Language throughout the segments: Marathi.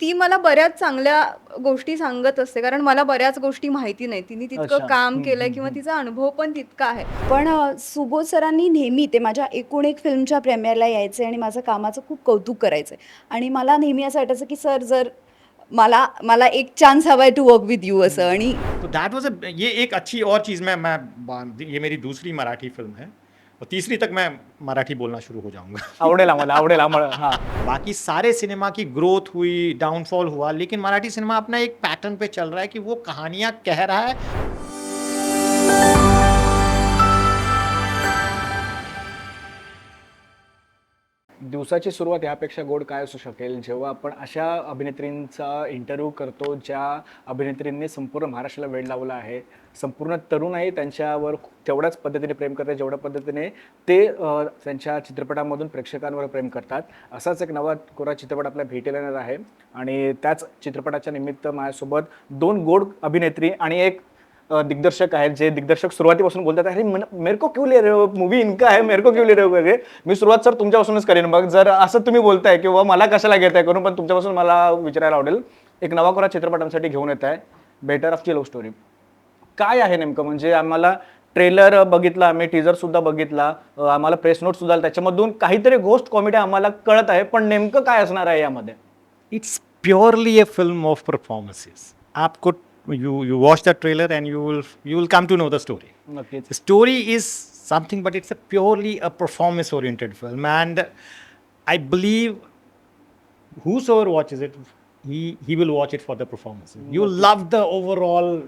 ती मला बऱ्याच चांगल्या गोष्टी सांगत असते कारण मला बऱ्याच गोष्टी माहिती नाही. तिने अच्छा. तितकं काम हम्म, केलंय हम्म, किंवा हम्म. तिचा अनुभव पण तितका आहे. पण अ, सुबोध सरांनी नेहमी ते माझ्या एकूण एक फिल्मच्या प्रेमियरला यायचे आणि माझं कामाचं खूप कौतुक करायचं. आणि मला नेहमी असं वाटायचं की सर जर मला मला एक चान्स हवा आहे टू वर्क विथ यू असं. आणि तो दैट वाज ये एक अच्छी और चीज़ मैं मैं बा- ये मेरी दूसरी मराठी फिल्म है। और तीसरी तक मैं मराठी बोलना शुरू हो जाऊँगा। आवडेल आम्हाला आवडेल आम्हाला हाँ। बाकी सारे सिनेमा की ग्रोथ हुई डाउनफॉल हुआ लेकिन मराठी सिनेमा अपना एक पैटर्न पे चल रहा है कि वो कहानियाँ कह रहा है। दिवसाची सुरुवात यापेक्षा गोड काय असू शकेल? जेव्हा आपण अशा अभिनेत्रींचा इंटरव्ह्यू करतो ज्या अभिनेत्रींनी संपूर्ण महाराष्ट्राला वेळ लावला आहे संपूर्ण तरुणाई त्यांच्यावर तेवढ्याच पद्धतीने प्रेम करतात जेवढ्या पद्धतीने ते त्यांच्या चित्रपटामधून प्रेक्षकांवर प्रेम करतात. असाच एक नवा कोरा चित्रपट आपल्या भेटीला येणार आहे. आणि त्याच चित्रपटाच्या निमित्त माझ्यासोबत दोन गोड अभिनेत्री आणि एक दिग्दर्शक आहेत जे दिग्दर्शक सुरुवातीपासून बोलतात अरे मेरको क्यू ले रे मूवी हो? इनका आहे मेरको क्यू ले रे हो? वगैरे. मी सुरुवात सर तुमच्यापासूनच करेन. मग जर असं तुम्ही बोलताय किंवा मला कशाला घेताय करून पण तुमच्यापासून मला विचारायला आवडेल एक नवाखोरा चित्रपटांसाठी घेऊन येत आहे बेटर ऑफ ची लव्ह स्टोरी काय आहे नेमकं? म्हणजे आम्हाला ट्रेलर बघितला आम्ही टीजर सुद्धा बघितला आम्हाला प्रेस नोट सुद्धा त्याच्यामधून काहीतरी गोष्ट कॉमेडी आम्हाला कळत आहे पण नेमकं काय असणार आहे यामध्ये? It's purely a film of performances आपको you, you watch the trailer and you will you will come to know the story. Okay. The story is something, but it's a purely a performance oriented film, and I believe whosoever watches it, he he will watch it for the performance. Mm-hmm. You love the overall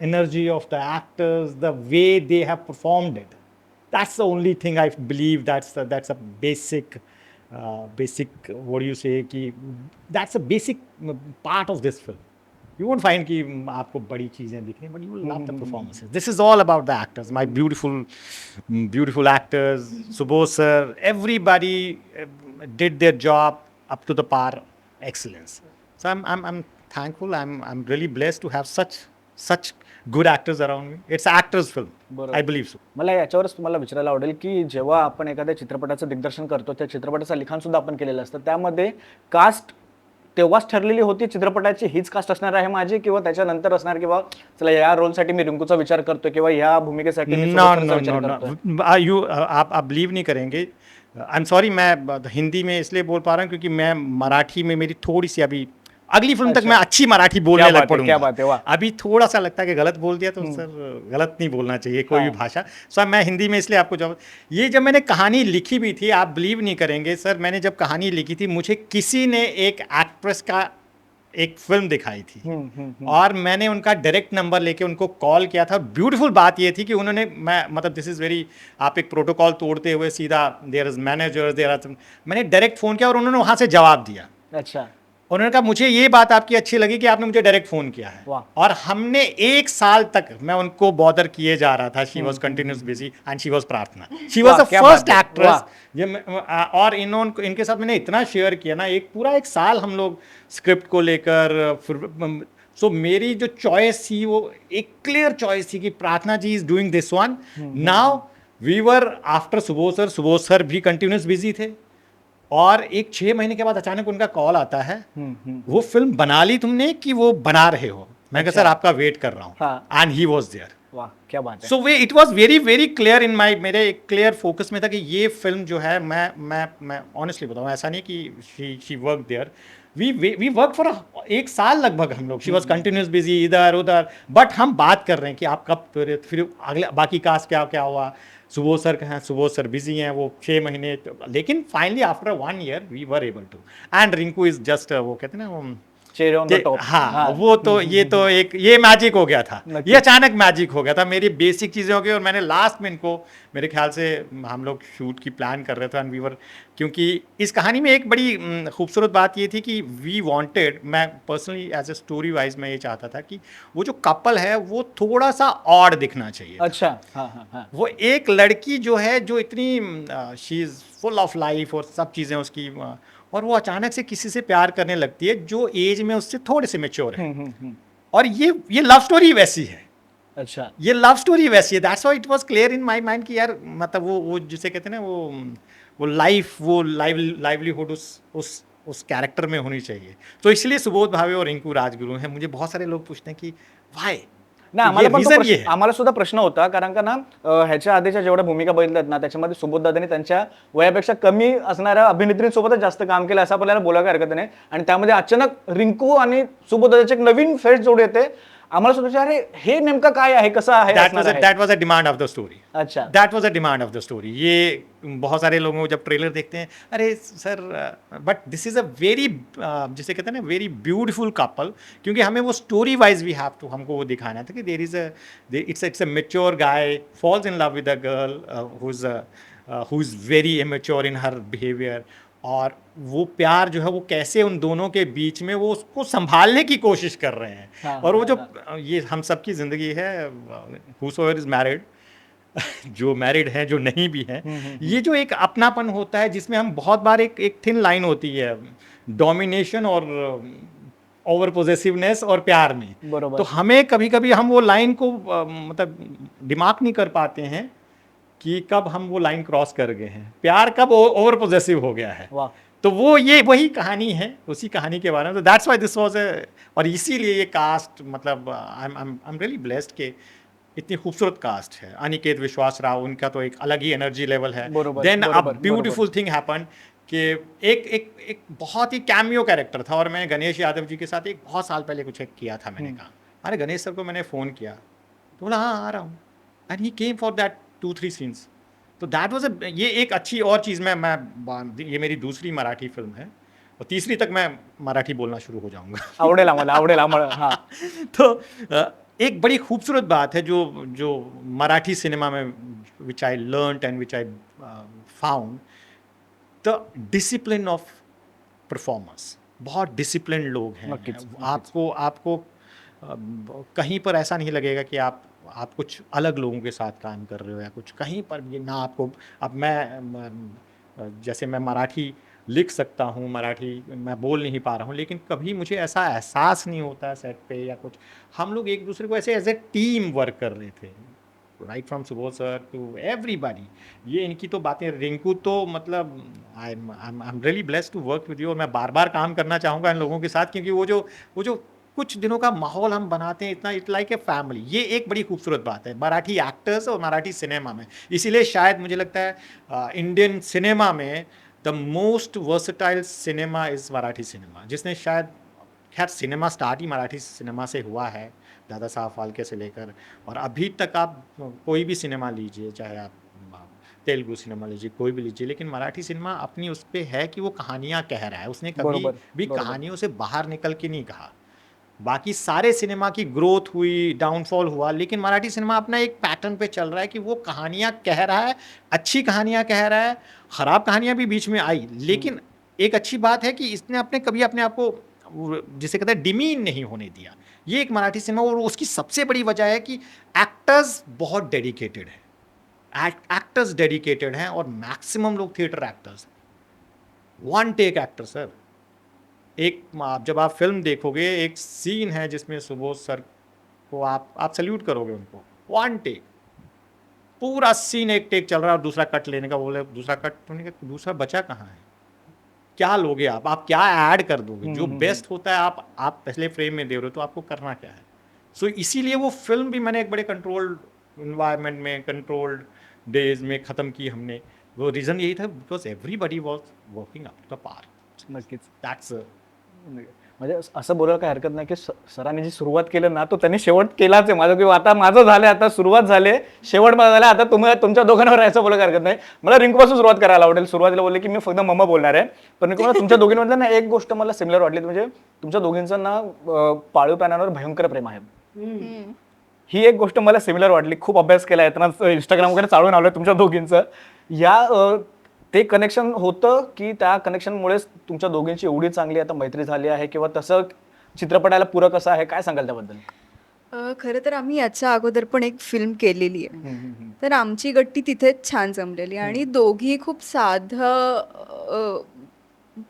energy of the actors, the way they have performed it. That's the only thing I believe. That's that's a basic. Uh, basic, what do you say? Ki, that's a basic part of this film. You won't find की आपको बड़ी चीज़ें दिखनी but you love performance this is all about the actors my beautiful beautiful actors Subodh sir everybody did their job up to the par excellence so I I am thankful I am I am really bless to have such such good actors around me it's actors film I believe so मला याच्यावरच तुम्हाला विचारायला आवडेल की जेव्हा आपण एखाद्या चित्रपटाचं दिग्दर्शन करतो त्या चित्रपटाचं लिखाण सुद्धा आपण केलेलं असतं. त्यामध्ये कास्ट तेव्हाच ठरलेली होती चित्रपटाची हीच कास्ट असणार आहे माझी किंवा त्याच्यानंतर असणार किंवा चला या रोलसाठी मी रिंकूचा विचार करतो किंवा या भूमिकेसाठी यू आप आप बिलीव नहीं करेंगे. आई एम सॉरी मैं हिंदी में इसलिए बोल पा रहा हूँ क्योंकि मैं मराठी में मेरी थोड़ी सी अभी अगली फ़िल्म तक अच्छा। मैं अच्छी मराठी बोलने लग पड़ूँगा। क्या बात है, वाह। अभी थोड़ा सा लगता है कि गलत बोल दिया तो सर गलत नहीं बोलना चाहिए कोई भी हाँ। भाषा। सर मैं हिंदी में इसलिए आपको जब ये जब मैंने कहानी लिखी भी थी आप बिलीव नहीं करेंगे सर मैंने जब कहानी लिखी थी मुझे किसी ने एक एक्ट्रेस का एक फ़िल्म दिखाई थी। हम्म, हम्म, और मैंने उनका डायरेक्ट नंबर लेके उनको कॉल किया था। ब्यूटीफुल बात ये थी कि उन्होंने मैं मतलब दिस इज़ वेरी आप एक प्रोटोकॉल तोड़ते हुए सीधा देयर इज़ मैनेजर देयर मैंने डायरेक्ट फ़ोन किया और उन्होंने वहाँ से जवाब दिया। अच्छा। उन्होंने कहा मुझे ये बात आपकी अच्छी लगी कि आपने मुझे डायरेक्ट फ़ोन किया है। और हमने एक साल तक मैं उनको बॉदर किए जा रहा था। She was continuous busy and she was Prarthana. She was the first actress ये और इन्होंने इनके साथ मैंने इतना शेयर किया ना एक पूरा एक साल हम लोग स्क्रिप्ट को लेकर फिर सो मेरी जो चॉइस थी वो एक क्लियर चॉइस थी कि Prarthana ji is doing this one now we were after Subodh sir Subodh sir भी कंटिन्यूस बिज़ी थे। और एक छः महीने के बाद अचानक उनका कॉल आता है। हम्म, हम्म, वो फ़िल्म बना ली तुमने कि वो बना रहे हो? मैं कहा सर आपका वेट कर रहा हूँ। एंड ही वॉज़ देयर वाह क्या बात है। So way it was very very clear in my मेरे एक क्लियर फोकस में था कि ये फ़िल्म जो है मैं मैं मैं ऑनेस्टली बताऊँ ऐसा नहीं कि she she work there we we work for एक साल लगभग हम लोग। शी वॉज़ कंटिन्यूस बिज़ी इधर उधर बट हम बात कर रहे हैं कि आप कब फिर अगले बाकी कास्ट क्या क्या हुआ? सुबोध सर कहाँ सुबोध सर बिजी हैं वो छः महीने तो, लेकिन finally after one year we were able to and Rinku is just वो कहते हैं ना वो चेहरे ऑन द टॉप हाँ वो तो ये तो एक ये मैजिक हो गया था। ये अचानक मैजिक हो गया था। मेरी बेसिक चीज़ें हो गई और मैंने लास्ट में इनको मेरे ख्याल से हम लोग शूट की प्लान कर रहे थे एंड वी वर क्योंकि इस कहानी में एक बड़ी खूबसूरत बात ये थी कि वी वांटेड मैं personally as a story wise मैं ये चाहता था कि वो जो कपल है वो थोड़ा सा और दिखना चाहिए अच्छा हाँ हाँ हाँ। वो एक लड़की जो है जो इतनी she is full of life और सब चीज़ें उसकी अ, और वो अचानक से किसी से प्यार करने लगती है जो एज में उससे थोड़े से मेच्योर है। हम्म, हम्म, हम्म, और ये ये लव स्टोरी वैसी है। अच्छा। ये लव स्टोरी वैसी है। That's why it was clear in my mind कि यार मतलब वो वो जिसे कहते हैं ना वो वो लाइफ वो लाइव लाइवलीहुड उस उस उस कैरेक्टर में होनी चाहिए। तो इसलिए सुबोध भावे और रिंकू राजगुरु हैं। मुझे बहुत सारे लोग पूछते हैं कि वाई नाही आम्हाला पण तो reason ये प्रश्न- है आम्हाला सुद्धा प्रश्न होता कारण का ना अं, ह्याच्या आधीच्या जेवढ्या भूमिका बघितल्यात ना त्याच्यामध्ये सुबोध दादानी त्यांच्या वयापेक्षा कमी असणाऱ्या अभिनेत्रींसोबतच जास्त काम केलं असं आपल्याला बोलायला हरकत नाही. आणि त्यामध्ये अचानक रिंकू आणि सुबोध दादाची एक नवीन फेस जोड येते. आम्हाला सुद्धा अरे हे नेमकं काय आहे? कसं आहे? दैट असणार वाज आहे? That was a demand of the story अच्छा. That was a demand of the story ये बहुत सारे लोगों जब ट्रेलर देखते हैं अरे sir but this is a very जिसे कहते हैं ना वेरी ब्यूटीफुल कपल क्योंकि हमें वो story wise we have to हमको वो दिखाना था कि there is a it's it's a mature guy falls in love with a girl who is who is very immature in her behaviour और वो प्यार जो है वो कैसे उन दोनों के बीच में वो उसको संभालने की कोशिश कर रहे हैं। हाँ, और वो जो ये हम सबकी ज़िंदगी है हु इज़ मैरिड जो मैरिड हैं जो नहीं भी हैं ये जो एक अपनापन होता है जिसमें हम बहुत बार एक एक थिन लाइन होती है डोमिनेशन और ओवर पोजेसिवनेस और प्यार में। तो हमें कभी कभी हम वो लाइन को मतलब दिमाग नहीं कर पाते हैं कि कब हम वो लाइन क्रॉस कर गए हैं। प्यार कब ओवर पोजेसिव हो गया है। तो वो ये वही कहानी है उसी कहानी के बारे में। तो that's why this was a और इसीलिए ये कास्ट मतलब आई एम रियली ब्लेस्ड के इतनी खूबसूरत कास्ट है। अनिकेत विश्वास राव उनका तो एक अलग ही एनर्जी लेवल है। Then a beautiful thing happen कि एक एक एक बहुत ही कैमियो कैरेक्टर था और मैंने गणेश यादव जी के साथ एक बहुत साल पहले कुछ एक किया था मैंने कहा। अरे गणेश सर को मैंने फ़ोन किया। तो बोला हाँ आ रहा हूँ। And he came for that two three scenes तो दैट वॉज़ अ ये एक अच्छी और चीज़ मैं मैं ये मेरी दूसरी मराठी फ़िल्म है। और तीसरी तक मैं मराठी बोलना शुरू हो जाऊँगा। आवडेल आम्हाला आवडेल आम्हाला हा। तो एक बड़ी खूबसूरत बात है जो जो मराठी सिनेमा में which I learn and which I found the discipline of performers बहुत डिसिप्लिन लोग हैं. आपको आपको कहीं पर ऐसा नहीं लगेगा कि आप आप कुछ अलग लोगों के साथ काम कर रहे हो या कुछ कहीं पर भी, ना आपको अब मैं जैसे मैं मराठी लिख सकता हूँ, मराठी मैं बोल नहीं पा रहा हूँ, लेकिन कभी मुझे ऐसा एहसास नहीं होता सेट पे या कुछ। हम लोग एक दूसरे को ऐसे एज ए टीम वर्क कर रहे थे। Right from Subodh sir to everybody ये इनकी तो बातें, रिंकू तो मतलब I I am really blessed to work with you और मैं बार बार काम करना चाहूँगा इन लोगों के साथ, क्योंकि वो जो वो जो कुछ दिनों का माहौल हम बनाते हैं इतना इट लाइक ए फैमिली। ये एक बड़ी खूबसूरत बात है मराठी एक्टर्स और मराठी सिनेमा में। इसीलिए शायद मुझे लगता है इंडियन सिनेमा में the most versatile cinema is Marathi cinema. जिसने शायद खैर सिनेमा स्टार्ट ही मराठी सिनेमा से हुआ है दादा साहब फाल्के से लेकर और अभी तक आप कोई भी सिनेमा लीजिए चाहे आप तेलुगु सिनेमा लीजिए कोई भी लीजिए लेकिन मराठी सिनेमा अपनी उस पर है कि वो कहानियाँ कह रहा है। उसने कभी भी कहानियों से बाहर निकल के नहीं कहा। बाकी सारे सिनेमा की ग्रोथ हुई, डाउनफॉल हुआ, लेकिन मराठी सिनेमा अपना एक पैटर्न पे चल रहा है कि वो कहानियाँ कह रहा है, अच्छी कहानियाँ कह रहा है, ख़राब कहानियाँ भी बीच में आई, लेकिन एक अच्छी बात है कि इसने अपने, कभी अपने आप को जिसे कहते हैं डिमीन नहीं होने दिया। ये एक मराठी सिनेमा, और उसकी सबसे बड़ी वजह है कि एक्टर्स बहुत डेडिकेटेड हैं। एक्टर्स डेडिकेटेड हैं, और मैक्सिमम लोग थिएटर एक्टर्स हैं। वन टेक एक्टर सर एक आप जब आप फ़िल्म देखोगे एक सीन है जिसमें सुबोध सर को आप आप सल्यूट करोगे उनको। वन टेक पूरा सीन एक टेक चल रहा है और दूसरा कट लेने का बोले दूसरा कट होने का दूसरा बचा कहाँ है? क्या लोगे आप? आप क्या ऐड कर दोगे? जो हम्म, बेस्ट होता है आप आप पहले फ्रेम में दे रहे हो तो आपको करना क्या है? सो so, इसीलिए वो फ़िल्म भी मैंने एक बड़े कंट्रोल्ड इन्वायरमेंट में कंट्रोल्ड डेज़ में ख़त्म की हमने। वो रीज़न यही था because everybody was working up the par नक्कीच दैट्स म्हणजे असं बोलायला काही हरकत नाही की सरांनी जी सुरुवात केलं ना तो त्यांनी शेवट केलाच आहे माझं. किंवा आता माझं झालं आता सुरुवात झाली शेवट माझा झाला आता तुम्ही तुमच्या दोघांवर यायचं बोलायला हरकत नाही. मला रिंकूपासून सुरुवात करायला आवडेल. सुरुवातीला बोलले की मी फक्त मम्मा बोलणार आहे. पण रिंकू मला तुमच्या दोघींमधलं ना एक गोष्ट मला सिमिलर वाटली म्हणजे तुमच्या दोघींचं ना पाळीव प्राण्यांवर भयंकर प्रेम आहे. ही एक गोष्ट मला सिमिलर वाटली. खूप अभ्यास केला आहे. त्यांना इंस्टाग्राम वगैरे चालून आलोय तुमच्या दोघींचं. या ते कनेक्शन होतं की त्या कनेक्शनमुळेच तुमच्या दोघींची एवढी चांगली आता मैत्री झाली आहे किंवा तसं चित्रपटाला पूरक असं आहे? काय सांगाल त्याबद्दल? अ, खरं तर आम्ही याच्या अगोदर पण एक फिल्म केलेली आहे. तर आमची गट्टी तिथेच छान जमलेली आणि दोघी खूप साध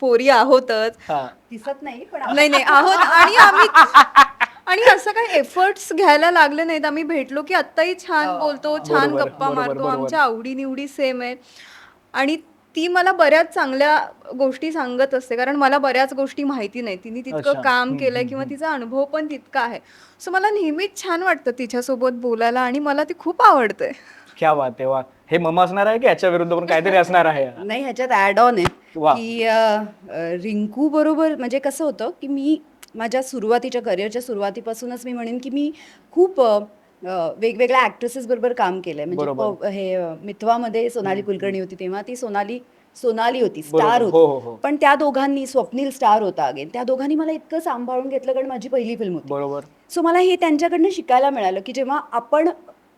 पोरी आहोतच. हा. दिसत नाही पण नाही नाही आहोत आणि आम्ही आणि असं काही एफर्ट्स घ्यायला लागले नाहीत. आम्ही भेटलो की आत्ताही छान बोलतो छान बरोबर, गप्पा बरोबर, मारतो. बरोबर. आमच्या आवडी निवडी सेम आहेत. आणि ती मला बऱ्याच चांगल्या गोष्टी सांगत असते कारण मला बऱ्याच गोष्टी माहिती नाही तिने अच्छा. तितकं काम हम्म, केलंय हम्म, किंवा हम्म. तिचा अनुभव पण तितका आहे सो मला नेहमीच छान वाटतं तिच्यासोबत बोलायला आणि मला ती खूप आवडते क्या बात तेव्हा हे मम असणार आहे की याच्या विरुद्ध पण काहीतरी असणार आहे नाही ह्याच्यात ॲड ऑन आहे वा. की अ, अ, रिंकू बरोबर म्हणजे कसं होतं की मी माझ्या सुरुवातीच्या करिअरच्या सुरुवातीपासूनच मी म्हणेन की मी खूप अ, वेगवेगळ्या ॲक्ट्रेसेस बरोबर काम केलंय. म्हणजे. प- हे अ, मिथवामध्ये सोनाली कुलकर्णी होती तेव्हा. ती सोनाली सोनाली होती. स्टार हो, हो, हो. होती पण त्या दोघांनी स्वप्नील स्टार होता अगेन त्या दोघांनी मला इतकं सांभाळून घेतलं कारण माझी पहिली फिल्म होती. बरोबर. सो मला हे त्यांच्याकडनं शिकायला मिळालं की जेव्हा आपण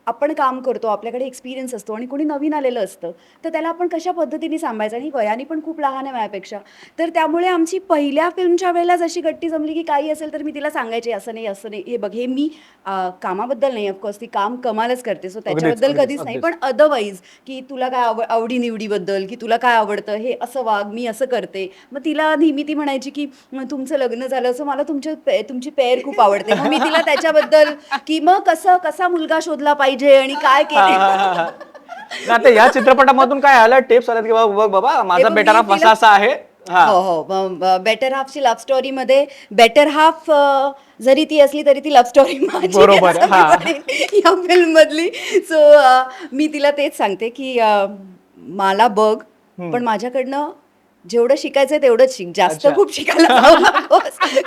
आपण काम करतो आपल्याकडे एक्सपिरियन्स असतो आणि कोणी नवीन आलेलं असतं तर त्याला आपण कशा पद्धतीने सांभाळायचं? आणि वयाने पण खूप लहान आहे माझ्यापेक्षा. तर त्यामुळे आमची पहिल्या फिल्मच्या वेळेला जशी गट्टी जमली की काही असेल तर मी तिला सांगायचे असं नाही असं नाही. हे बघ हे मी कामाबद्दल नाही ऑफकोर्स ती काम कमालच करते सो त्याच्याबद्दल कधीच नाही. पण अदरवाईज की तुला काय आव आवडीनिवडीबद्दल की तुला काय आवडतं हे असं वाग मी असं करते. मग तिला नेहमी ती म्हणायची की "मग तुमचं लग्न झालं असं मला तुमच्या तुमची पेअर खूप आवडते. मग मी तिला त्याच्याबद्दल की मग कसं कसा मुलगा शोधला पाहिजे? आणि काय केले? आता या चित्रपटामधून काय आलं? टिप्स आल्यात की बाबा बघ बाबा माझा बेटर हाफ असा असा आहे. हा. हो हो. बेटर हाफची लव्ह स्टोरी मध्ये बेटर हाफ जरी ती असली तरी ती लव्ह स्टोरी माझी बरोबर, असं मी हा. म्हणेन या फिल्म मधली सो मी तिला तेच सांगते की अं, मला बघ पण माझ्याकडनं जेवढं शिकायचंय तेवढंच शिक जास्त. खूप शिकायला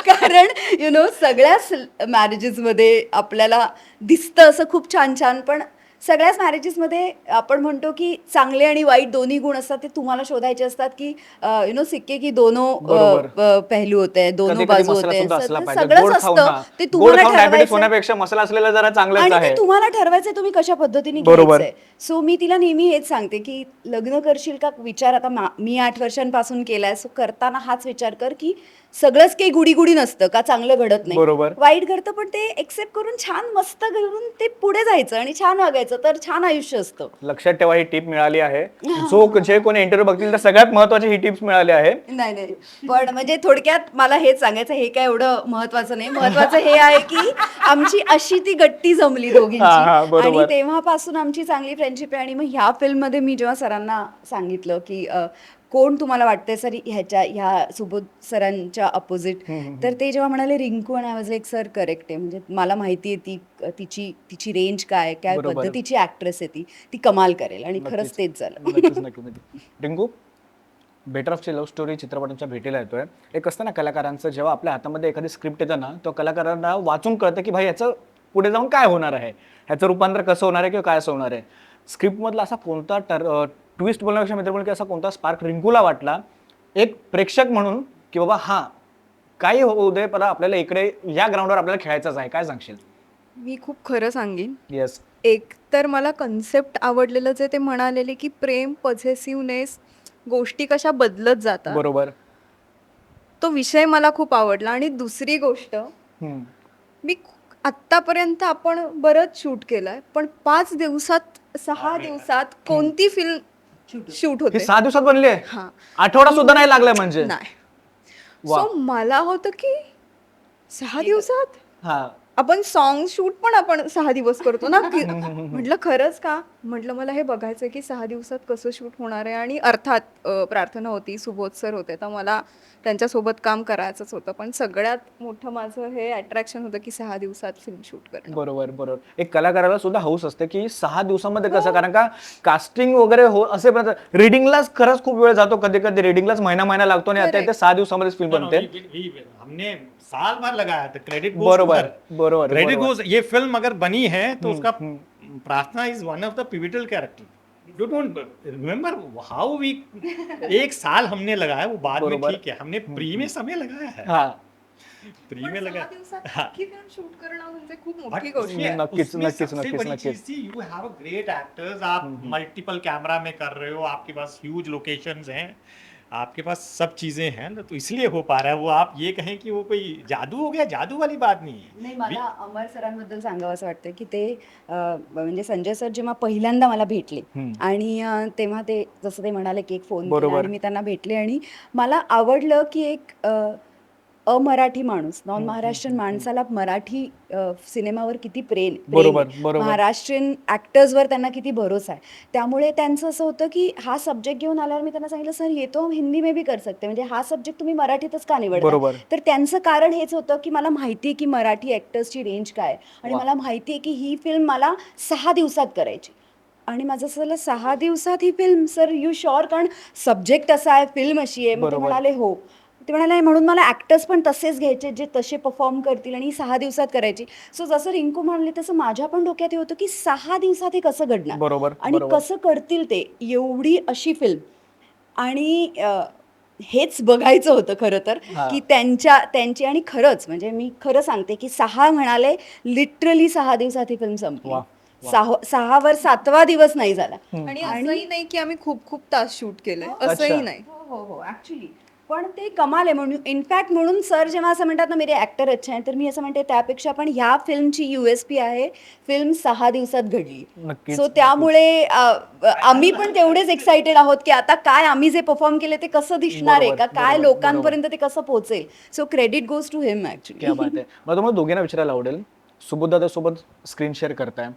कारण यु नो सगळ्याच मॅरेजेस मध्ये आपल्याला दिसतं असं खूप छान छान पण सगळ्याच मॅरेजेसमध्ये आपण म्हणतो की चांगले आणि वाईट दोन्ही गुण असतात ते तुम्हाला शोधायचे असतात की यु नो सिक्के की दोनो. पहलू होते दोनो बाजू होते. सगळंच असतं. ते तुम्हाला ठरवायचं मसाला असलेला जरा आणि तुम्हाला ठरवायचं तुम्ही कशा पद्धतीने. घ्यायचंय. सो मी तिला नेहमी हेच सांगते की लग्न करशील का? विचार आता मा- मी आठ वर्षांपासून केलाय. सो करताना हाच विचार कर की सगळंच काही गुडी गुडी नसतं का चांगलं घडत नाही. बरोबर. वाईट घडतं पण ते एक्सेप्ट करून छान मस्त घडून ते पुढे जायचं आणि छान वागायचं तर छान आयुष्य असतं. लक्षात ठेवा ही टीप मिळाली आहे. जो जे कोणी इंटरव्ह्यू बघतील तर सगळ्यात महत्वाची ही टिप्स मिळाली आहे. नाही नाही. पण म्हणजे थोडक्यात मला हेच सांगायचं हे काय एवढं महत्वाचं नाही. महत्वाचं हे आहे की आमची अशी ती गट्टी जमली हा, हा, दोघींची बरोबर. आणि तेव्हापासून आमची चांगली फ्रेंडशिप आहे. आणि मग ह्या फिल्ममध्ये मी जेव्हा सरांना सांगितलं की अ, कोण तुम्हाला वाटतंय सर ह्याच्या ह्या सुबोध सरांच्या अपोजिट तर ते जेव्हा म्हणाले रिंकू आणि आवाज एक सर करेक्ट आहे. म्हणजे मला माहिती आहे ती तिची तिची रेंज काय काय. पद्धतीची ऍक्ट्रेस आहे ती. ती कमाल करेल. आणि खरंच. तेच झालं. रिंकू बेटर ऑफची लव्ह स्टोरी चित्रपटांच्या भेटीला येतोय. एक असतं ना कलाकारांचं जेव्हा आपल्या हातामध्ये एखादी स्क्रिप्ट येतं ना तो कलाकारांना वाचून कळतं की भाई याचं पुढे जाऊन काय होणार आहे? ह्याचं रूपांतर कसं होणार आहे किंवा काय असं होणार आहे? स्क्रिप्टमधला असा कोणता टर ट्विस्ट बोलण्यापेक्षा मित्र बोल की असा कोणता स्पार्क रिंकूला वाटला एक प्रेक्षक म्हणून की बाबा हा काही होऊ दे पण आपल्याला इकडे या ग्राउंडवर आपल्याला खेळायचंच आहे. काय सांगशील? मी खूप खरं सांगेन. येस एक तर मला कन्सेप्ट आवडलेलं जे ते म्हणालेले की प्रेम पॉझेसिव्हनेस गोष्टी कशा बदलत जातात. बरोबर. तो विषय मला खूप आवडला. आणि दुसरी गोष्ट. मी आत्तापर्यंत आपण बरंच शूट केलंय पण पाच दिवसात सहा दिवसात कोणती फिल्म शूट ही होते. सहा दिवसात बनली? आहे हा. आठवडा सुद्धा नाही लागलाय म्हणजे? नाही. वा. सो मला होतं की सहा दिवसात? हा. आपण सॉन्ग शूट पण आपण सहा दिवस करतो ना? की- म्हटलं खरंच का? म्हटलं मला हे बघायचं की सहा दिवसात कसं शूट होणार आहे आणि अर्थात प्रार्थना होती सुबोध सर होते तर मला त्यांच्यासोबत काम करायचंच होतं. पण सगळ्यात मोठं माझं हे अट्रॅक्शन होतं की सहा दिवसात फिल्म शूट करणं. बरोबर बरोबर. एक कलाकाराला सुद्धा हौस असते की सहा दिवसामध्ये कसं कारण का कास्टिंग वगैरे हो असे रिडिंगलाच खरंच खूप वेळ जातो कधी कधी रिडिंगलाच महिना महिना लागतो आणि आता सहा दिवसामध्ये फिल्म बनते. हमने साल भर लगाया था क्रेडिट बरोबर बरोबर क्रेडिट ये फिल्म अगर बनी है तो उसका Prarthana is one of the pivotal character do don't remember how we एक साल हमने लगाया वो बाद में ठीक है। हमने प्री में समय लगाया है। हा। प्री में हा. फ़िल्म शूट करणं म्हणजे खूप But मोठी गोष्ट उसमें- आहे नक्कीच, नक्कीच, सबसे नक्कीच, बड़ी नक्कीच. चीज़ थी you have a great actors आप मल्टीपल कैमरा में कर रहे हो आपके पास ह्यूज लोकेशंस हैं। आपके पास सब चीजें हैं ना तो इसलिए हो पा रहा है वो आप ये कहें कि वो कोई जादू हो गया जादू वाली बात नहीं है नाही मला अमर सरांबद्दल सांगावं असं वाटतं की ते अं, म्हणजे संजय सर जेव्हा पहिल्यांदा मला भेटले हम्म. आणि अं, तेव्हा ते जसं ते म्हणाले की एक फोन केला बरोबर. आणि मी त्यांना भेटले आणि मला आवडलं की एक अं, अमराठी माणूस नॉन महाराष्ट्रीयन माणसाला मराठी अ, सिनेमावर किती प्रेम प्रेम बरोबर, आहे. बरोबर. महाराष्ट्रीयन ॲक्टर्सवर त्यांना किती भरोसा आहे त्यामुळे त्यांचं असं होतं की हा सब्जेक्ट घेऊन आल्यावर मी त्यांना सांगितलं सर ये तो हम हिंदी में भी कर सकते म्हणजे हा सब्जेक्ट तुम्ही मराठीतच का निवडला बरोबर. तर त्यांचं कारण हेच होतं की मला माहिती आहे की मराठी ॲक्टर्सची रेंज काय आहे. आणि वा. मला माहिती आहे की ही फिल्म मला सहा दिवसात करायची आणि माझं असं झालं सहा दिवसात ही फिल्म सर यू शुअर कारण सब्जेक्ट असा आहे फिल्म अशी आहे मग ते बरोबर. म्हणाले हो ते म्हणाले "नाही, म्हणून मला ॲक्टर्स पण तसेच घ्यायचे जे तसे परफॉर्म करतील आणि ही सहा दिवसात करायची. सो जसं रिंकू म्हणाले तसं माझ्या पण डोक्यात हे होतं की सहा दिवसात हे कसं घडणार? बरोबर आणि कसं करतील ते? एवढी अशी फिल्म आणि हेच बघायचं होतं खरं तर हा. की त्यांच्या त्यांची आणि खरंच म्हणजे मी खरं सांगते की सहा म्हणाले लिटरली सहा दिवसात ही फिल्म संपली. सहावर सातवा दिवस नाही झाला. आणि असंही नाही की आम्ही खूप खूप तास शूट केलंय. असंही. नाही. हो हो हो. ऍक्च्युली पण ते कमाल आहे म्हणून इनफॅक्ट म्हणून सर जेव्हा असं म्हणतात ना मेरे ॲक्टर अच्छे आहे तर मी असं म्हणते त्यापेक्षा पण ह्या फिल्मची यू एस पी आहे फिल्म सहा दिवसात घडली. सो त्यामुळे आम्ही पण तेवढेच एक्साइटेड आहोत की आता काय आम्ही जे परफॉर्म केले ते कसं दिसणार आहे का काय लोकांपर्यंत ते कसं पोहोचेल? So credit goes to him क्या ऍक्च्युली बात आहे. मला तुम्हाला दोघींना विचारायला आवडेल. सुबोधदादा सोबत स्क्रीन शेअर करताय.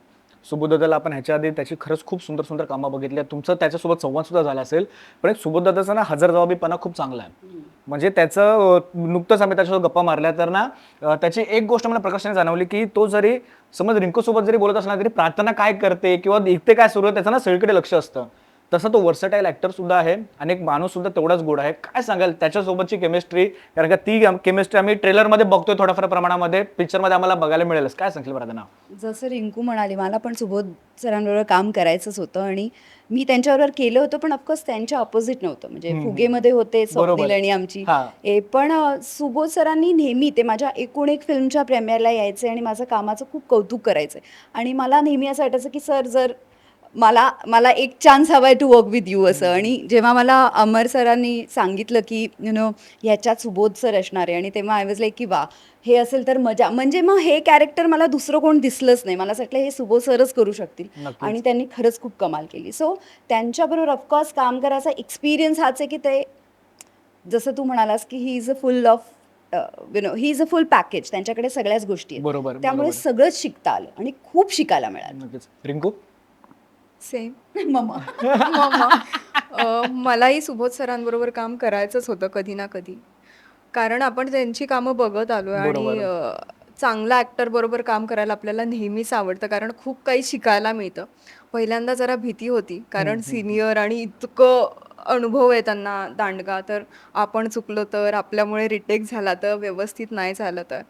सुबोधदादाला आपण ह्याच्या आधी त्याची खरंच खूप सुंदर सुंदर कामं बघितली. आहेत तुमचं त्याच्यासोबत संवाद सुद्धा झाला असेल. पण एक सुबोधदादाचा ना हजर जबाबीपणा खूप चांगला आहे. म्हणजे त्याचं नुकतंच आम्ही त्याच्यासोबत गप्पा मारल्या तर ना त्याची एक गोष्ट मला प्रकाशाने जाणवली की तो जरी समज रिंकू सोबत जरी बोलत असला तरी प्रार्थना काय करते किंवा इथे काय सुरू आहे त्याचं ना सगळीकडे लक्ष असतं. तसा तो वर्सटाईल ऍक्टर सुद्धा आहे आणि एक माणूस सुद्धा तेवढाच गोड आहे. काय सांगाल? त्याच्यासोबतची केमिस्ट्री कारण का ती केमिस्ट्री आम्ही ट्रेलरमध्ये बघतोय थोड्याफार प्रमाणामध्ये. पिक्चरमध्ये आम्हाला बघायला मिळेलच. काय सांगशील प्रार्थना जसं रिंकू म्हणाली मला पण सुबोध सरांबरोबर काम करायचंच होतं आणि मी त्यांच्याबरोबर केलं होतं पण ऑफकोर्स त्यांच्या ऑपोजिट नव्हतं. म्हणजे फुगेमध्ये होते. स्वप्नील आणि आमची. ए पण सुबोध सरांनी नेहमी ते माझ्या एकूण एक फिल्मच्या प्रेमियरला यायचे आणि माझं कामाचं खूप कौतुक करायचं. आणि मला नेहमी असं वाटायचं की सर जर मला मला एक चान्स हवा आहे टू वर्क विथ यू असं आणि जेव्हा मला अमर सरांनी सांगितलं की यु नो ह्याच्यात सुबोध सर असणार आहे. आणि तेव्हा आय वॉज लाईक की वा हे असेल तर मजा. म्हणजे मग हे कॅरेक्टर मला दुसरं कोण दिसलंच नाही. मला वाटलं हे सुबोध सरच करू शकतील. आणि त्यांनी खरंच खूप कमाल केली. सो त्यांच्याबरोबर ऑफकोर्स काम करायचा एक्सपिरियन्स हाच आहे की ते जसं तू म्हणालास की he is a full of you know he is a full package त्यांच्याकडे सगळ्याच गोष्टी त्यामुळे. सगळंच शिकता आलं आणि खूप शिकायला मिळालं. रिंकू? सेम मम्मा मम्मा मलाही सुबोध सरांबरोबर काम करायचंच होतं कधी ना कधी. कारण आपण त्यांची कामं बघत आलो आणि चांगला ॲक्टर बरोबर काम करायला आपल्याला नेहमीच आवडतं. कारण खूप काही शिकायला मिळतं. पहिल्यांदा जरा भीती होती. कारण सिनियर आणि इतकं अनुभव आहे त्यांना दांडगा. तर आपण चुकलो तर आपल्यामुळे रिटेक झाला तर व्यवस्थित नाही झालं तर.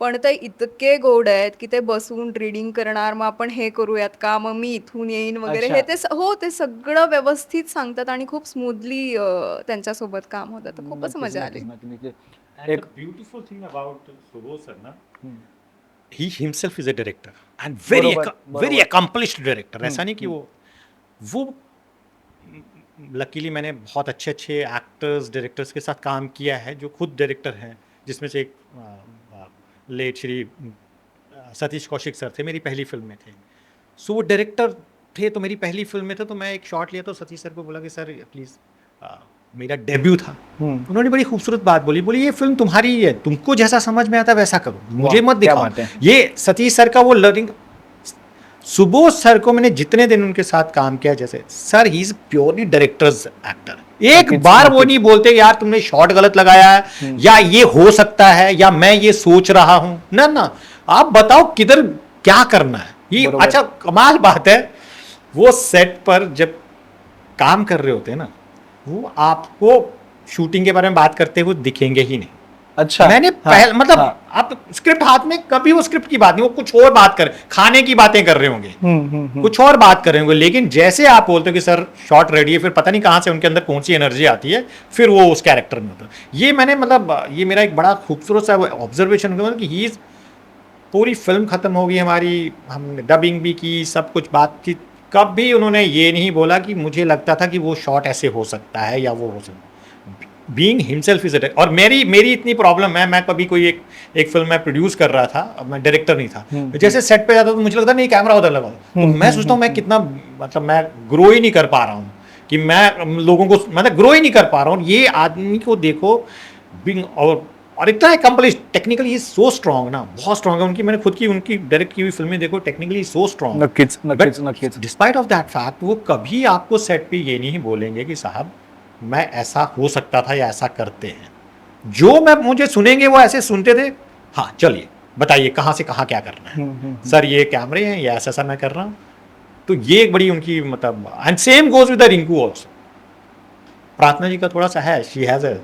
पण ते इतके गोड आहेत की ते बसून रीडिंग करणार मग आपण हे करूयात का मग मी इथून येईन वगैरे. हे ते स- हो ते सगळं व्यवस्थित सांगतात आणि खूप स्मूथली त्यांच्यासोबत काम होतं तर खूपच नक्कीच, मजा आली नक्कीच, नक्कीच, नक्कीच. And एक the beautiful thing about Subodh sir, na, हम्म. he himself is a director and very बरोबर, acco- very बरोबर. accomplished director ऐसा नहीं कि वो वो लकीली मैंने बहुत अच्छे अच्छे एक्टर्स डायरेक्टर्स के साथ काम किया है जो खुद डायरेक्टर हैं जिसमें से एक लेट श्री सतीश कौशिक सर थे मेरी पहली फ़िल्म में थे। सो वो डायरेक्टर थे तो मेरी पहली फ़िल्म में थे तो मैं एक शॉट लिया तो सतीश सर को बोला कि सर प्लीज़ मेरा डेब्यू था। हम्म. उन्होंने बड़ी खूबसूरत बात बोली बोली ये फ़िल्म तुम्हारी ही है तुमको जैसा समझ में आता वैसा करो। मुझे मत दिखाओ। ये सतीश सर का वो लर्निंग सुबोध सर को मैंने जितने दिन उनके साथ काम किया जैसे sir he is purely director's actor एक बार वो नहीं बोलते यार तुमने शॉट गलत लगाया है या ये हो सकता है या मैं ये सोच रहा हूँ। ना ना आप बताओ किधर क्या करना है। ये अच्छा कमाल बात है। वो सेट पर जब काम कर रहे होते हैं ना वो आपको शूटिंग के बारे में बात करते हुए दिखेंगे ही नहीं। अच्छा। मैंने हाँ, पहल मतलब हाँ. आप स्क्रिप्ट हाथ में कभी वो स्क्रिप्ट की बात नहीं वो कुछ और बात कर खाने की बातें कर रहे होंगे। हम्म, हम्म, हम्म. कुछ और बात कर रहे होंगे लेकिन जैसे आप बोलते हो कि सर शॉट रेडी है फिर पता नहीं कहाँ से उनके अंदर कौन सी एनर्जी आती है फिर वो उस कैरेक्टर में होता है। ये मैंने मतलब ये मेरा एक बड़ा खूबसूरत सा ऑब्जर्वेशन मतलब कि ही पूरी फ़िल्म खत्म हो गई हमारी हमने डबिंग भी की सब कुछ बातचीत कब भी उन्होंने ये नहीं बोला कि मुझे लगता था कि वो शॉट ऐसे हो सकता है या वो हो सकता है बीइंग हिमसेल्फ इज़ अटैक और मेरी मेरी इतनी प्रॉब्लम है मैं कभी कोई एक एक फ़िल्म मैं प्रोड्यूस कर रहा था अब मैं डायरेक्टर नहीं था। जैसे सेट पे जाता तो मुझे लगता नहीं कैमरा उधर लगा तो मैं सोचता हूँ मैं कितना मतलब मैं ग्रो ही नहीं कर पा रहा हूँ कि मैं लोगों को मतलब ग्रो ही नहीं कर पा रहा हूँ। ये आदमी को देखो बिंग और और इतना accomplish technically is so strong ना बहुत स्ट्रॉन्ग है। उनकी मैंने खुद की उनकी डायरेक्ट की हुई फ़िल्में देखो टेक्निकली सो नक्कीच डिस्पाइट ऑफ़ दैट फैक्ट वो कभी आपको सेट पे ये नहीं बोलेंगे कि साहब मैं ऐसा हो सकता था या ऐसा करते हैं। जो मैं मुझे सुनेंगे वो ऐसे सुनते थे। हाँ चलिए बताइए कहाँ से कहाँ क्या करना है? सर ये कैमरे हैं या ऐसा ऐसा मैं कर रहा हूँ? तो ये एक बड़ी उनकी मतलब and same goes with Rinku also Prarthana ji का थोड़ा सा है शी हैज़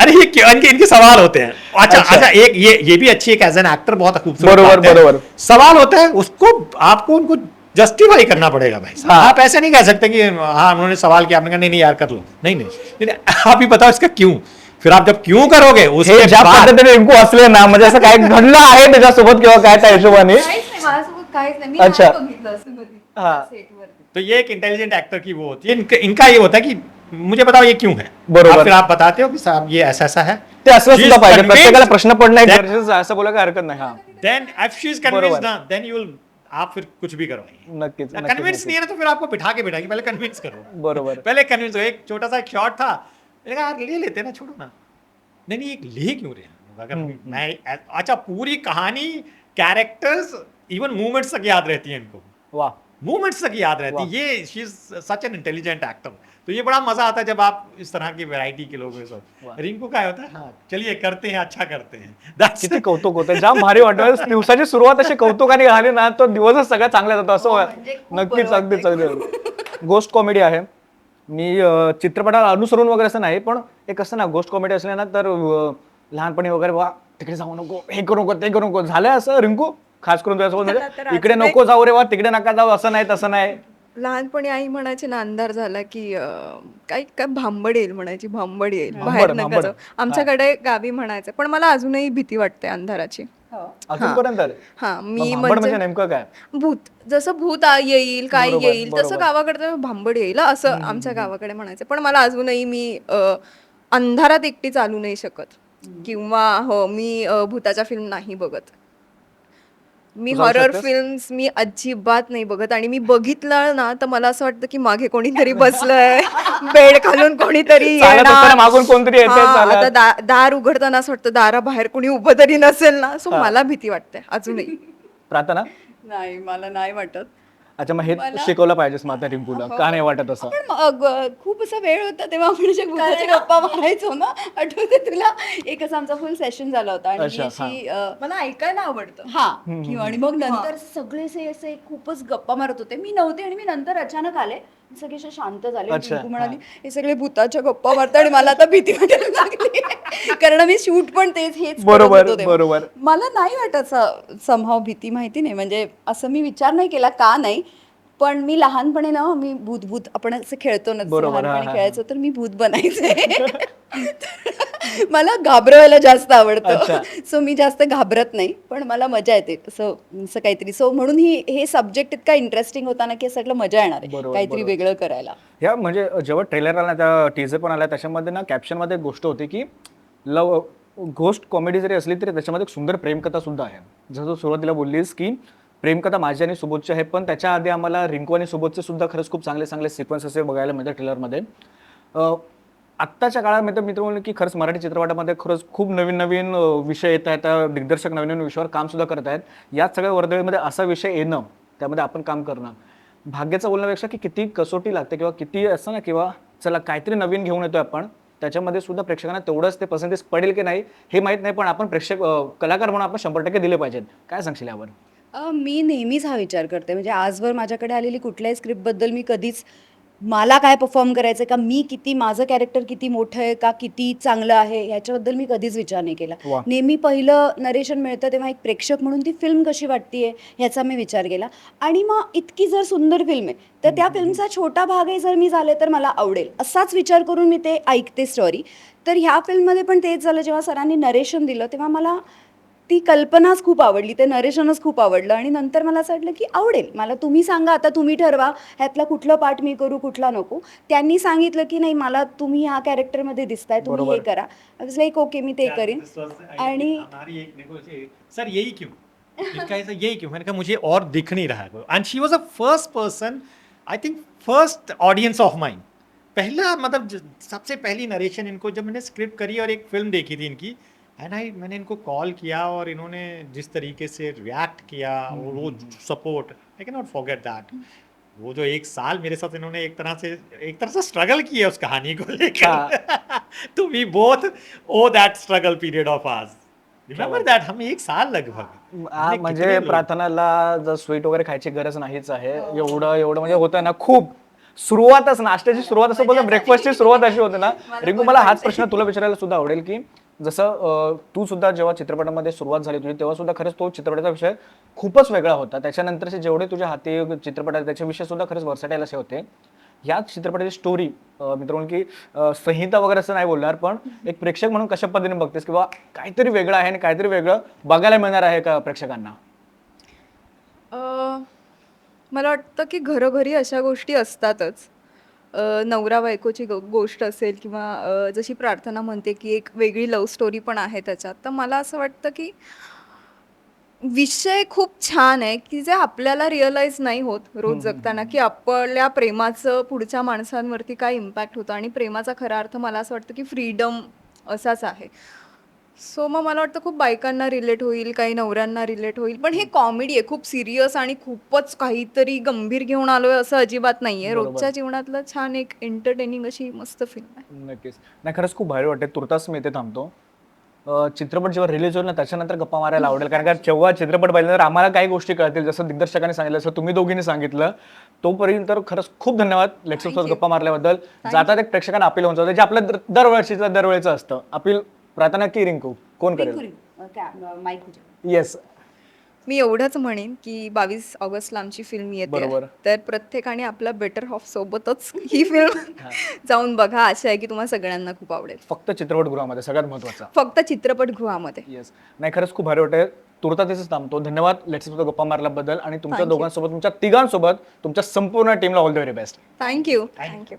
अरे ये क्यों इनके इनके सवाल होते हैं। अच्छा अच्छा। अच्छा एक ये ये भी अच्छी एक एज एन एक्टर बहुत खूबसूरत बरोबर, बरोबर। सवाल होता है उसको आपको उनको जस्टिफाई करना पड़ेगा भाई हाँ। आप ऐसे नहीं कह सकते कि हाँ उन्होंने सवाल किया आपने कहा नहीं नहीं यार कर लो। नहीं नहीं। आप ही बताओ इसका क्यों? फिर आप जब क्यों करोगे उसके बाद रिंकू असले ना म्हणजे असं काय घडलं आहे त्याच्यासोबत किंवा काय त्या हिशोबाने अच्छा. हा. तो ये एक इंटेलिजेंट एक्टर की वो होती है। इनका, इनका ये होता है कि मुझे बताओ ये क्यों है? बरोबर. आप फिर आप बताते हो कि साहब ये ऐसा ऐसा है ते असलं सुद्धा पाहिजे प्रत्येकाला प्रश्न पडणं एक that- गरजेचं आहे, असं बोलायला हरकत नाही। हा। Then if she is. Convinced ना देन यू विल आप फिर कुछ भी करवाइए नक्कीच कन्विंस नहीं है ना तो फिर आपको बिठा के बिठाएँगे पहले कन्विंस करो. बरोबर। पहले कन्विंस करो एक छोटा सा एक शॉट था। मैंने यार ले लेते ना छोड़ो ना। नहीं नहीं एक ले क्यों रहे हैं? अगर हम्म, मैं अच्छा पूरी कहानी कैरेक्टर्स इवन मूवमेंट्स तक याद रहती है इनको। वाह। मूवमेंट्स तक याद रहती है। ये she is such an intelligent actor तो ये बड़ा मजा आता है जब आप इस तरह की वैरायटी के लोग हैं सब वाह. रिंकू काय होता है? हाँ। चलिए करते हैं अच्छा करते हैं। किती कौतुक होतं जाम भारी वाटतं। दिवसाची सुरुवात अशी कौतुकाने झाली ना तो दिवसच सगळा चांगला जातो असं म्हणजे वा- खूप नक्कीच बरं अगदीच अगदी गोष्ट कॉमेडी आहे. मी चित्रपटाला अनुसरून वगैरे असं नाही पण एक असं ना गोष्ट कॉमेडी असले ना तर लहानपणी वगैरे वा तिकडे जाऊ नको हे करू नको ते करू नको. झालं असं रिंकू? खास करून तुझ्यासोबत म्हणजे इकडे नको जाऊ रे वा तिकडे नका जाऊ असं नाही तसं नाही. लहानपणी आई म्हणायची ना अंधार झाला की अं, काय काय भांबड येईल म्हणायची भांबड येईल भांबड, बाहेर नका भांबड. जाऊ आमच्याकडे गावी म्हणायचं पण मला अजूनही भीती वाटते अंधाराची. अजूनपर्यंत हा. मग मी भांबड म्हणजे म्हणजे नेमकं काय? भूत. जसं भूत आ- येईल काय बरोबर, येईल तसं बरोबर. गावाकडे भांबड येईल असं आमच्या गावाकडे म्हणायचं. पण मला अजूनही मी अ, अंधारात एकटी चालू नाही शकत. किंवा हो मी अ, भूताच्या फिल्म नाही बघत. मी हॉरर? फिल्म्स मी अजिबात नाही बघत. आणि मी बघितलं ना तर मला असं वाटतं की मागे कोणीतरी बसलंय. बेड खालून कोणीतरी मागून हा. आता दार उघडताना असं वाटतं दाराबाहेर कोणी उभं तरी नसेल ना. सो मला भीती वाटते अजूनही. प्रार्थना? नाही मला नाही वाटत. अच्छा मग हे शिकवलं पाहिजेस माता रिंकूला. का नाही वाटत असं? खूप असा वेळ होता तेव्हा आपण अशा भूताच्या गप्पा मारायचो ना. आठवते तुला? एक असा आमचा फुल सेशन झाला होता आणि अच्छा, अशी अ, मला ऐकायला आवडतं. हा. किंवा आणि मग नंतर सगळे असे असे खूपच गप्पा मारत होते. मी नव्हते आणि मी नंतर अचानक आले. सगळे असे शांत झाले. अच्छा, रिंकू म्हणाली हे. सगळे भूताच्या गप्पा मारतात आणि मला आता भीती वाटायला लागली. कारण मी शूट पण तेच हेच करत बरोबर, होतो तेव्हा. बरोबर. मला नाही वाटत समहाव भीती माहिती नाही. म्हणजे असं मी विचार नाही केला का नाही? पण मी लहानपणी ना मी भूत भूत आपण असं खेळतो ना बरोबर, हा, लहानपणी हा, खेळायचो तर मी भूत बनायचे. मला घाबरवायला जास्त आवडतं. अच्छा. सो मी जास्त घाबरत नाही पण मला मजा येते. असं असं काहीतरी. सो म्हणून ही हे सब्जेक्ट इतका इंटरेस्टिंग होता ना की असं वाटलं मजा येणार आहे बरोबर, काहीतरी बरोबर. वेगळं करायला. ह्या म्हणजे जेव्हा ट्रेलर आला त्या टीजर पण आला त्याच्यामध्ये ना कॅप्शनमध्ये एक गोष्ट होती की लव घोस्ट कॉमेडी जरी असली तरी त्याच्यामध्ये एक सुंदर प्रेमकथा सुद्धा आहे. जसं तू सुरुवातीला बोललीस की प्रेमकथा माझी आणि सुबोधचे आहे पण त्याच्या आधी आम्हाला रिंकू आणि सुबोधचे सुद्धा खरंच खूप चांगले चांगले सिक्वेन्स असे बघायला मिळतात ट्रेलरमध्ये आत्ताच्या काळामध्ये मित्र म्हणून की खरंच मराठी चित्रपटामध्ये खरंच खूप नवीन नवीन विषय येत आहेत त्या दिग्दर्शक नवीन नवीन विषयावर कामसुद्धा करत आहेत. याच सगळ्या वर्दळीमध्ये असा विषय येणं त्यामध्ये आपण काम करणं. भाग्याचं बोलण्यापेक्षा की किती कसोटी लागते किंवा किती असं ना किंवा चला काहीतरी नवीन घेऊन येतोय आपण त्याच्यामध्ये सुद्धा प्रेक्षकांना तेवढंच ते पसंतीस पडेल की नाही हे माहीत नाही पण आपण प्रेक्षक कलाकार म्हणून आपण शंभर टक्के दिले पाहिजेत. काय सांगशील यावर? अ, मी नेहमीच हा विचार करते. म्हणजे आजवर माझ्याकडे आलेली कुठल्याही स्क्रिप्टबद्दल मी कधीच मला काय परफॉर्म करायचं का मी किती माझं कॅरेक्टर किती मोठं आहे का किती चांगलं आहे ह्याच्याबद्दल मी कधीच विचार नाही केला. वा. नेहमी पहिलं नरेशन मिळतं तेव्हा एक प्रेक्षक म्हणून ती फिल्म कशी वाटतीये ह्याचा मी विचार केला. आणि मग इतकी जर सुंदर फिल्म आहे तर त्या फिल्मचा छोटा भागही जर मी झाले तर मला आवडेल. असाच विचार करून मी ते ऐकते स्टोरी तर ह्या फिल्ममध्ये पण तेच झालं जेव्हा सरांनी नरेशन दिलं तेव्हा मला ती कल्पनाच खूप आवडली ते नरेशनच खूप आवडलं आणि नंतर मला असं वाटलं की आवडेल. मला तुम्ही सांगा आता तुम्ही ठरवा ह्यातला कुठलं पार्ट मी करू कुठला नको. त्यांनी सांगितलं की नाही मला तुम्ही ह्या कॅरेक्टरमध्ये दिसताय तुम्ही हे. करा. लाईक ओके मी ते करीन. आणि सर यही क्यों? यही क्यों? मैंने कहा मुझे और दिख नहीं रहा है. And she was a first person I think first audience of mind पहला मतलब सबसे पहली नरेशन इनको जब मैंने स्क्रिप्ट करी और एक फिल्म देखी थी इनकी एंड आई मैंने इनको कॉल किया और इन्होंने जिस तरीके से रिएक्ट किया और वो support I can not forget that वो जो एक साल मेरे साथ इन्होंने एक तरह से एक तरह से स्ट्रगल किया उस कहानी को लेकर। तो we both owe that struggle period of आज रिमेंबर दैट हमें एक साल लगभग। म्हणजे प्रार्थनाला जर स्वीट वगैरे खायची गरज नाहीच आहे. एवढं एवढं म्हणजे होतं ना खूप सुरुवातच नाश्त्याची सुरुवात असं बोलतो ब्रेकफास्टची सुरुवात अशी होते ना. रिंकू मला हाच प्रश्न तुला विचारायला सुद्धा आवडेल की जसं तू सुद्धा जेव्हा चित्रपटामध्ये सुरुवात झाली तुझी तेव्हा सुद्धा खरंच तो चित्रपटाचा विषय खूपच वेगळा होता. त्याच्यानंतरचे जेवढे तुझ्या हाती चित्रपट आहे त्याचे विषय सुद्धा खरंच वर्सटाईल असे होते. याच चित्रपटाची स्टोरी मित्रांनो की संहिता वगैरे असं नाही बोलणार पण एक प्रेक्षक म्हणून कशा पद्धतीने बघतेस किंवा काहीतरी वेगळं आहे आणि काहीतरी वेगळं बघायला मिळणार आहे का प्रेक्षकांना? मला वाटतं की घरोघरी अशा गोष्टी असतातच. अ, नवरा बायकोची गो गोष्ट असेल किंवा अ, जशी प्रार्थना म्हणते की एक वेगळी लव्ह स्टोरी पण आहे त्याच्यात तर मला असं वाटतं की विषय खूप छान आहे की जे आपल्याला रिअलाईज नाही होत रोज जगताना की आपल्या प्रेमाचं पुढच्या माणसांवरती काय इम्पॅक्ट होतं. आणि प्रेमाचा खरा अर्थ मला असं वाटतं की फ्रीडम असाच आहे. सो मग मला वाटतं खूप बायकांना रिलेट होईल काही नवऱ्यांना रिलेट होईल. पण हे कॉमेडी आहे खूप सिरियस आणि खूपच काहीतरी गंभीर घेऊन आलोय असं अजिबात नाहीये. बरोबर. रोजच्या जीवनातलं छान एक एंटरटेनिंग अशी मस्त फिल्म आहे. नक्कीच. नाही खरंच खूप भारी वाटते तुर्तास मी इथे थांबतो. अं, चित्रपट जेव्हा रिलीज होईल ना त्याच्यानंतर गप्पा मारायला आवडेल. कारण का जेव्हा चित्रपट पाहिल्यानंतर आम्हाला काही गोष्टी कळतील. जसं दिग्दर्शकाने सांगितलं जसं तुम्ही दोघींनी सांगितलं. तोपर्यंत तर खरंच खूप धन्यवाद लेक्चर गप्पा मारल्याबद्दल. जातात एक प्रेक्षकांना अपील होऊन जातं जे आपलं दर- दरवर्षीचं दरवेळेचं असतं. अपील प्रार्थना की रिंकू? कोण करेल? माईक येस मी एवढंच म्हणेन की बावीस ऑगस्टला आमची फिल्म येते. बरोबर. तर प्रत्येकाने आपला बेटर हॉफ सोबतच ही फिल्म जाऊन बघा. आशा आहे की तुम्हाला सगळ्यांना खूप आवडेल. फक्त चित्रपटगृहामध्ये सगळ्यात महत्त्वाचा. फक्त चित्रपटगृहामध्ये येस नाही खरंच खूप भारी वाटते तुरता तिथेच थांबतो. धन्यवाद. लेट्स गप्पा मारल्याबद्दल. आणि तुमच्या Thank you. दोघांसोबत तुमच्या तिघांसोबत तुमच्या संपूर्ण टीमला all the very best thank you thank you